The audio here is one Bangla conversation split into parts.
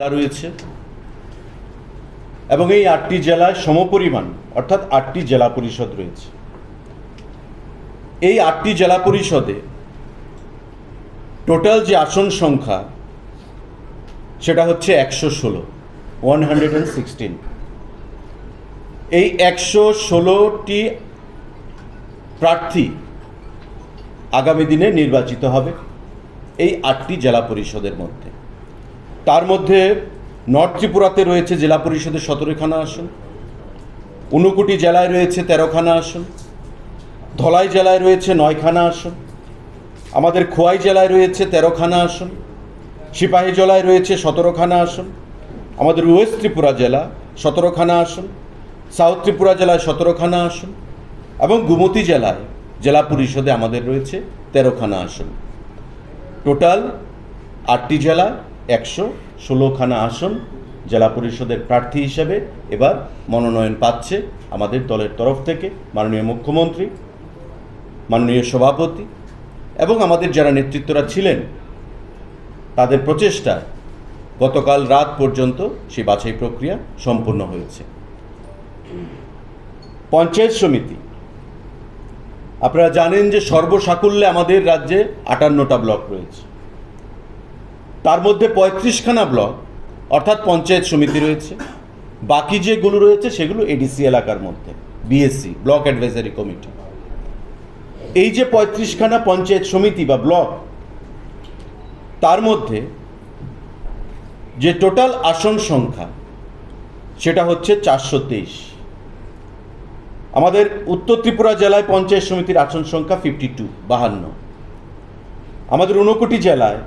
রয়েছে। এবং এই আটটি জেলায় সমপরিমাণ, অর্থাৎ আটটি জেলা পরিষদ রয়েছে। এই আটটি জেলা পরিষদে টোটাল যে আসন সংখ্যা, সেটা হচ্ছে একশো ষোলো, ওয়ান হান্ড্রেড অ্যান্ড সিক্সটিন। এই একশো ষোলোটি প্রার্থী আগামী দিনে নির্বাচিত হবে এই আটটি জেলা পরিষদের মধ্যে। তার মধ্যে নর্থ ত্রিপুরাতে রয়েছে জেলা পরিষদের সতেরোখানা আসন, ঊনকোটি জেলায় রয়েছে তেরোখানা আসন, ধলাই জেলায় রয়েছে নয়খানা আসন, আমাদের খোয়াই জেলায় রয়েছে তেরোখানা আসন, সিপাহী জেলায় রয়েছে সতেরোখানা আসন, আমাদের ওয়েস্ট ত্রিপুরা জেলা সতেরোখানা আসন, সাউথ ত্রিপুরা জেলায় সতেরোখানা আসন, এবং গুমতি জেলায় জেলা পরিষদে আমাদের রয়েছে তেরোখানা আসন। টোটাল আটটি জেলা, একশো ষোলোখানা আসন জেলা পরিষদের প্রার্থী হিসেবে এবার মনোনয়ন পাচ্ছে আমাদের দলের তরফ থেকে মাননীয় মুখ্যমন্ত্রী, মাননীয় সভাপতি এবং আমাদের যারা নেতৃত্বরা ছিলেন তাদের প্রচেষ্টায় গতকাল রাত পর্যন্ত সেই বাছাই প্রক্রিয়া সম্পূর্ণ হয়েছে। পঞ্চায়েত সমিতি, আপনারা জানেন যে সর্বসাকুল্যে আমাদের রাজ্যে আটান্নটা ব্লক রয়েছে। তার মধ্যে পঁয়ত্রিশখানা ব্লক, অর্থাৎ পঞ্চায়েত সমিতি রয়েছে। বাকি যেগুলো রয়েছে সেগুলো এডিসি এলাকার মধ্যে বিএসসি ব্লক অ্যাডভাইজারি কমিটি এই যে পঁয়ত্রিশখানা পঞ্চায়েত সমিতি বা ব্লক, তার মধ্যে যে টোটাল আসন সংখ্যা, সেটা হচ্ছে চারশো তেইশ। আমাদের উত্তর ত্রিপুরা জেলায় পঞ্চায়েত সমিতির আসন সংখ্যা ফিফটি টু বাহান্ন। আমাদের ঊনকোটি জেলায়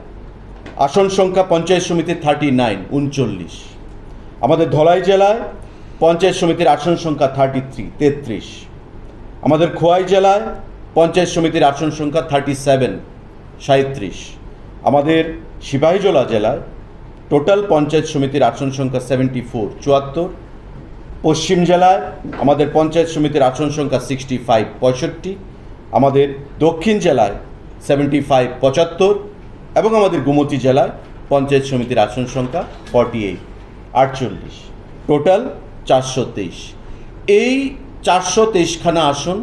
আসন সংখ্যা পঞ্চায়েত সমিতির থার্টি নাইন উনচল্লিশ। আমাদের ধলাই জেলায় পঞ্চায়েত সমিতির আসন সংখ্যা থার্টি থ্রি তেত্রিশ। আমাদের খোয়াই জেলায় পঞ্চায়েত সমিতির আসন সংখ্যা থার্টি সেভেন সাঁত্রিশ আমাদের সিপাহীজলা জেলায় টোটাল পঞ্চায়েত সমিতির আসন সংখ্যা সেভেন্টি ফোর চুয়াত্তর। পশ্চিম জেলায় আমাদের পঞ্চায়েত সমিতির আসন সংখ্যা সিক্সটি ফাইভ পঁয়ষট্টি। আমাদের দক্ষিণ জেলায় সেভেন্টি ফাইভ পঁচাত্তর। এবং আমাদের গুমতি জেলায় পঞ্চায়েত সমিতির আসন সংখ্যা ফর্টি এইট আটচল্লিশ টোটাল চারশো তেইশ। এই চারশো তেইশখানা আসন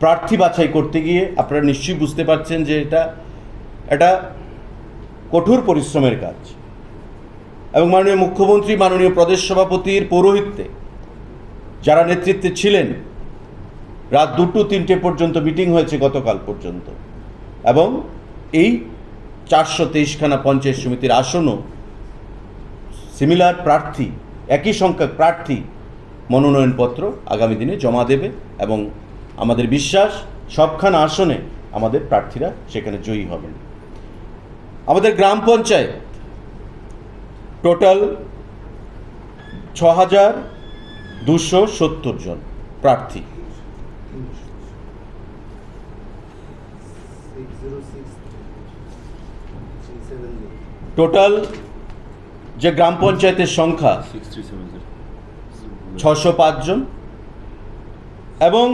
প্রার্থী বাছাই করতে গিয়ে আপনারা নিশ্চয়ই বুঝতে পারছেন যে এটা এটা কঠোর পরিশ্রমের কাজ। এবং মাননীয় মুখ্যমন্ত্রী, মাননীয় প্রদেশ সভাপতির পৌরোহিত্যে যারা নেতৃত্বে ছিলেন, রাত দুটো তিনটে পর্যন্ত মিটিং হয়েছে গতকাল পর্যন্ত। এবং এই চারশো তেইশখানা পঞ্চায়েত সমিতির আসনও সিমিলার প্রার্থী, একই সংখ্যক প্রার্থী মনোনয়নপত্র আগামী দিনে জমা দেবে এবং আমাদের বিশ্বাস, সবখানা আসনে আমাদের প্রার্থীরা সেখানে জয়ী হবেন। আমাদের গ্রাম পঞ্চায়েত, টোটাল ছ হাজার দুশো সত্তর জন প্রার্থী। টোটাল যে গ্রাম পঞ্চায়েতের সংখ্যা ছশো পাঁচজন এবং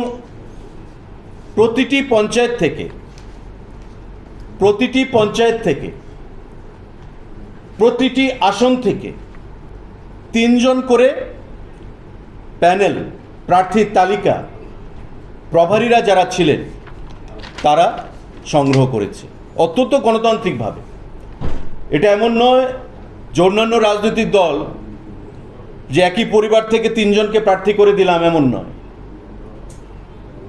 প্রতিটি পঞ্চায়েত থেকে, প্রতিটি পঞ্চায়েত থেকে, প্রতিটি আসন থেকে তিনজন করে প্যানেল, প্রার্থীর তালিকা, প্রভারীরা যারা ছিলেন, তারা সংগ্রহ করেছে। অত্যন্ত গণতান্ত্রিকভাবে। এটা এমন নয় যে অন্যান্য রাজনৈতিক দল যে একই পরিবার থেকে তিনজনকে প্রার্থী করে দিলাম, এমন নয়।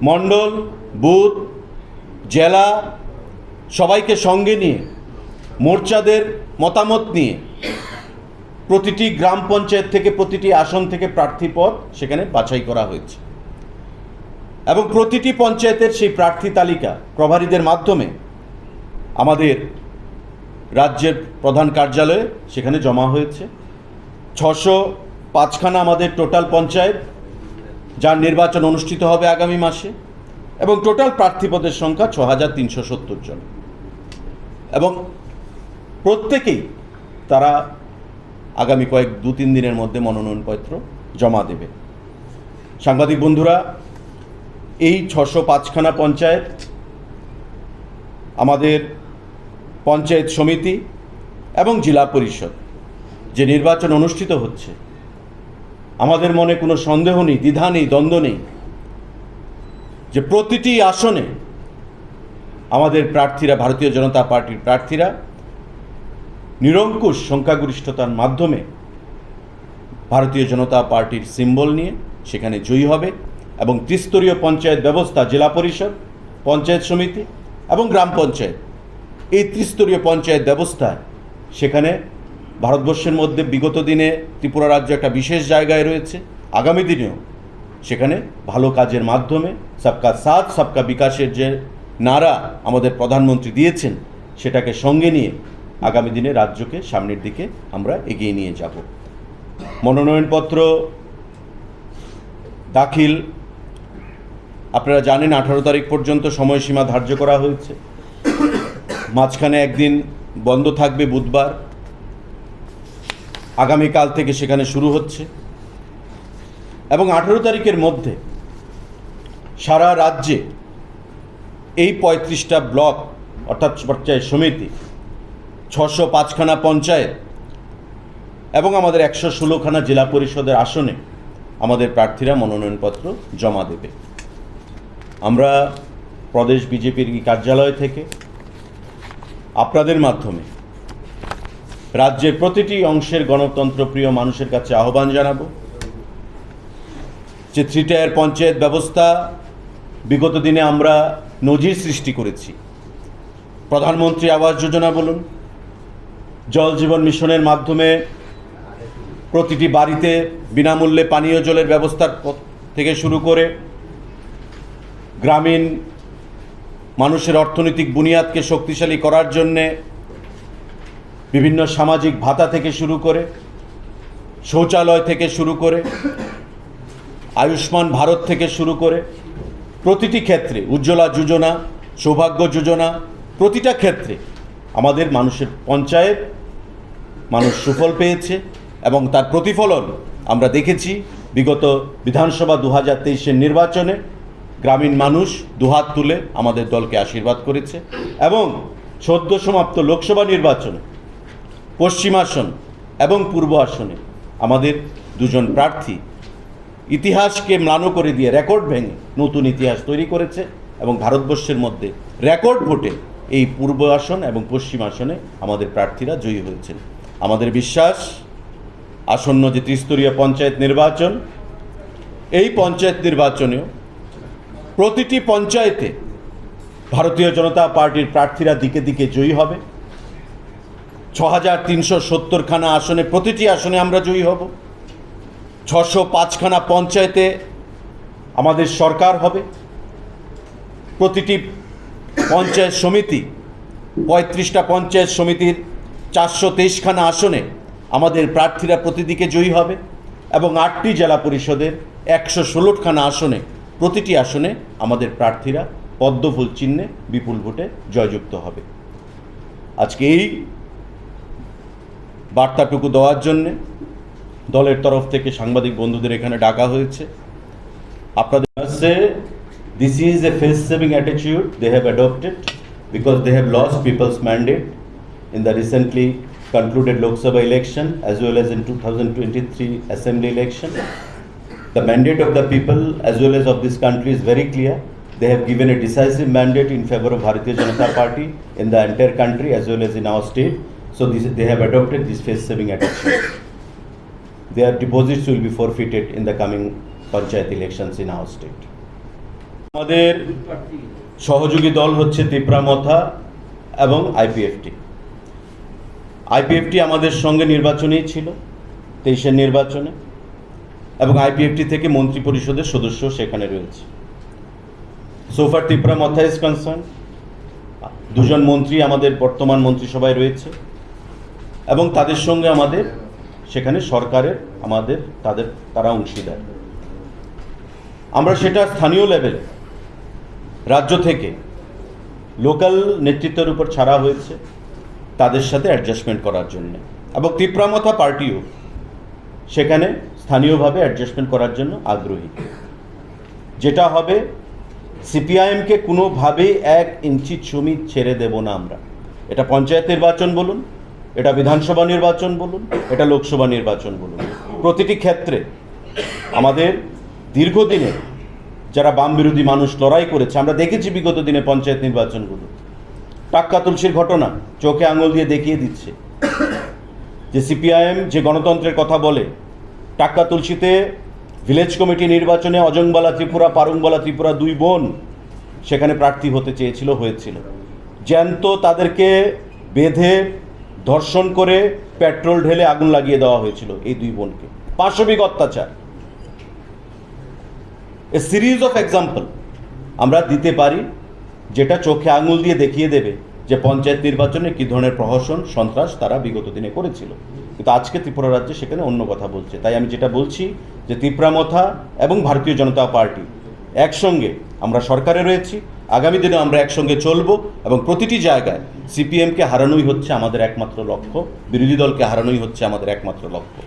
মণ্ডল, বুথ, জেলা সবাইকে সঙ্গে নিয়ে, মোর্চাদের মতামত নিয়ে প্রতিটি গ্রাম পঞ্চায়েত থেকে প্রতিটি আসন থেকে প্রার্থী পদ সেখানে বাছাই করা হয়েছে। এবং প্রতিটি পঞ্চায়েতের সেই প্রার্থী তালিকা প্রভারীদের মাধ্যমে আমাদের রাজ্যের প্রধান কার্যালয়ে সেখানে জমা হয়েছে। ছশো পাঁচখানা আমাদের টোটাল পঞ্চায়েত, যার নির্বাচন অনুষ্ঠিত হবে আগামী মাসে, এবং টোটাল প্রার্থীপদের সংখ্যা ছ হাজার তিনশো সত্তর জন। এবং প্রত্যেকেই তারা আগামী কয়েক দু তিন দিনের মধ্যে মনোনয়নপত্র জমা দেবে। সাংবাদিক বন্ধুরা, এই ছশো পাঁচখানা পঞ্চায়েত আমাদের পঞ্চায়েত সমিতি এবং জেলা পরিষদ যে নির্বাচন অনুষ্ঠিত হচ্ছে। আমাদের মনে কোনো সন্দেহ নেই, দ্বিধা নেই, দ্বন্দ্ব নেই যে প্রতিটি আসনে আমাদের প্রার্থীরা, ভারতীয় জনতা পার্টির প্রার্থীরা নিরঙ্কুশ সংখ্যাগরিষ্ঠতার মাধ্যমে ভারতীয় জনতা পার্টির সিম্বল নিয়ে সেখানে জয়ী হবে এবং ত্রিস্তরীয় পঞ্চায়েত ব্যবস্থা, জেলা পরিষদ, পঞ্চায়েত সমিতি এবং গ্রাম পঞ্চায়েত এই ত্রিস্তরীয় পঞ্চায়েত ব্যবস্থায় সেখানে ভারতবর্ষের মধ্যে বিগত দিনে ত্রিপুরা রাজ্য একটা বিশেষ জায়গায় রয়েছে। আগামী দিনেও সেখানে ভালো কাজের মাধ্যমে সবকা সাথ, সবকা বিকাশের যে নারা আমাদের প্রধানমন্ত্রী দিয়েছেন, সেটাকে সঙ্গে নিয়ে আগামী দিনে রাজ্যকে সামনের দিকে আমরা এগিয়ে নিয়ে যাব। মনোনয়নপত্র দাখিল, আপনারা জানেন আঠারো তারিখ পর্যন্ত সময়সীমা ধার্য করা হয়েছে। মাঝখানে একদিন বন্ধ থাকবে বুধবার। আগামীকাল থেকে সেখানে শুরু হচ্ছে। এবং আঠেরো তারিখের মধ্যে সারা রাজ্যে এই পঁয়ত্রিশটা ব্লক, অর্থাৎ পঞ্চায়েত সমিতি, ছশো পাঁচখানা পঞ্চায়েত এবং আমাদের একশো ষোলোখানা জেলা পরিষদের আসনে আমাদের প্রার্থীরা মনোনয়নপত্র জমা দেবে। আমরা প্রদেশ বিজেপির কার্যালয় থেকে আপনাদের মাধ্যমে রাজ্যের প্রতিটি অংশের গণতন্ত্র প্রিয় মানুষের কাছে আহ্বান জানাব যে থ্রি টায়ার পঞ্চায়েত ব্যবস্থা বিগত দিনে আমরা নজির সৃষ্টি করেছি। প্রধানমন্ত্রী আবাস যোজনা বলুন, জল জীবন মিশনের মাধ্যমে প্রতিটি বাড়িতে বিনামূল্যে পানীয় জলের ব্যবস্থার থেকে শুরু করে গ্রামীণ মানুষের অর্থনৈতিক বুনিয়াদকে শক্তিশালী করার জন্যে বিভিন্ন সামাজিক ভাতা থেকে শুরু করে, শৌচালয় থেকে শুরু করে, আয়ুষ্মান ভারত থেকে শুরু করে প্রতিটি ক্ষেত্রে, উজ্জ্বলা যোজনা, সৌভাগ্য যোজনা, প্রতিটা ক্ষেত্রে আমাদের মানুষের পঞ্চায়েত মানুষ সুফল পেয়েছে এবং তার প্রতিফলন আমরা দেখেছি বিগত বিধানসভা দু হাজার নির্বাচনে। গ্রামীণ মানুষ দুহাত তুলে আমাদের দলকে আশীর্বাদ করেছে এবং সদ্য সমাপ্ত লোকসভা নির্বাচনে, পশ্চিম আসন এবং পূর্ব আসনে আমাদের দুজন প্রার্থী ইতিহাসকে ম্লান করে দিয়ে রেকর্ড ভেঙে নতুন ইতিহাস তৈরি করেছে এবং ভারতবর্ষের মধ্যে রেকর্ড ভোটে এই পূর্ব আসন এবং পশ্চিম আসনে আমাদের প্রার্থীরা জয়ী হয়েছেন। আমাদের বিশ্বাস, আসন্ন যে ত্রিস্তরীয় পঞ্চায়েত নির্বাচন, এই পঞ্চায়েত নির্বাচনেও প্রতিটি পঞ্চায়েতে ভারতীয় জনতা পার্টির প্রার্থীরা দিকে দিকে জয়ী হবে। ছ হাজার তিনশো সত্তরখানা আসনে, প্রতিটি আসনে আমরা জয়ী হব। ছশো পাঁচখানা পঞ্চায়েতে আমাদের সরকার হবে। প্রতিটি পঞ্চায়েত সমিতি, পঁয়ত্রিশটা পঞ্চায়েত সমিতির চারশো তেইশখানা আসনে আমাদের প্রার্থীরা প্রতিদিকে জয়ী হবে এবং আটটি জেলা পরিষদের একশো ষোলোখানা আসনে প্রতিটি আসনে আমাদের প্রার্থীরা পদ্মফুল চিহ্নে বিপুল ভোটে জয়যুক্ত হবে আজকে এই বার্তাটুকু দেওয়ার জন্যে দলের তরফ থেকে সাংবাদিক বন্ধুদের এখানে ডাকা হয়েছে আপনাদের সে this is a face saving attitude they have adopted because they have lost people's mandate in the recently concluded Lok Sabha election as well as in 2023 assembly election. The mandate of the people as well as of this country is very clear. They have given a decisive mandate in favor of Bharatiya Janata Party in the entire country as well as in our state. So this, they have adopted this face saving attitude. Their deposits will be forfeited in the coming panchayat elections in our state. আমাদের সহযোগী দল হচ্ছে তিপ্রামথা এবং আইপিএফটি আইপিএফটি আমাদের সঙ্গে নির্বাচনেই ছিল তেইশের নির্বাচনে এবং আইপিএফটি থেকে মন্ত্রী পরিষদের সদস্য সেখানে রয়েছে। সোফার ত্রিপুরা মথা ইজ কনসার্ন দুজন মন্ত্রী আমাদের বর্তমান মন্ত্রিসভায় রয়েছে। এবং তাদের সঙ্গে আমাদের সেখানে সরকারের আমাদের তাদের তারা অংশীদার। আমরা সেটা স্থানীয় লেভেলে রাজ্য থেকে লোকাল নেতৃত্বের উপর ছাড়া হয়েছে তাদের সাথে অ্যাডজাস্টমেন্ট করার জন্য। এবং তীব্রামথা পার্টিও সেখানে স্থানীয়ভাবে অ্যাডজাস্টমেন্ট করার জন্য আগ্রহী। যেটা হবে, সিপিআইএমকে কোনোভাবেই এক ইঞ্চি জমি ছেড়ে দেব না আমরা। এটা পঞ্চায়েত নির্বাচন বলুন, এটা বিধানসভা নির্বাচন বলুন, এটা লোকসভা নির্বাচন বলুন। প্রতিটি ক্ষেত্রে আমাদের দীর্ঘদিনে যারা বাম বিরোধী মানুষ লড়াই করেছে, আমরা দেখেছি বিগত দিনে পঞ্চায়েত নির্বাচনগুলো। টাক্কা তুলসীর ঘটনা চোখে আঙুল দিয়ে দেখিয়ে দিচ্ছে। যে সিপিআইএম যে গণতন্ত্রের কথা বলে টাক্কা তুলসীতে ভিলেজ কমিটি নির্বাচনে অজংবালা ত্রিপুরা, পারুংবালা ত্রিপুরা দুই বোন সেখানে প্রার্থী হতে চেয়েছিল, হয়েছিল। জ্যান্ত তাদেরকে বেঁধে, ধর্ষণ করে পেট্রোল ঢেলে আগুন লাগিয়ে দেওয়া হয়েছিল এই দুই বোনকে। পাশবিক অত্যাচার। এ সিরিজ অফ এক্সাম্পল আমরা দিতে পারি, যেটা চোখে আঙুল দিয়ে দেখিয়ে দেবে যে পঞ্চায়েত নির্বাচনে কী ধরনের প্রহসন, সন্ত্রাস তারা বিগত দিনে করেছিল। কিন্তু আজকে ত্রিপুরা রাজ্যে সেখানে অন্য কথা বলছে। তাই আমি যেটা বলছি যে ত্রিপুরামথা এবং ভারতীয় জনতা পার্টি একসঙ্গে আমরা সরকারে রয়েছি। আগামী দিনে আমরা একসঙ্গে চলব এবং প্রতিটি জায়গায় সিপিএমকে হারানোই হচ্ছে আমাদের একমাত্র লক্ষ্য, বিরোধী দলকে হারানোই হচ্ছে আমাদের একমাত্র লক্ষ্য।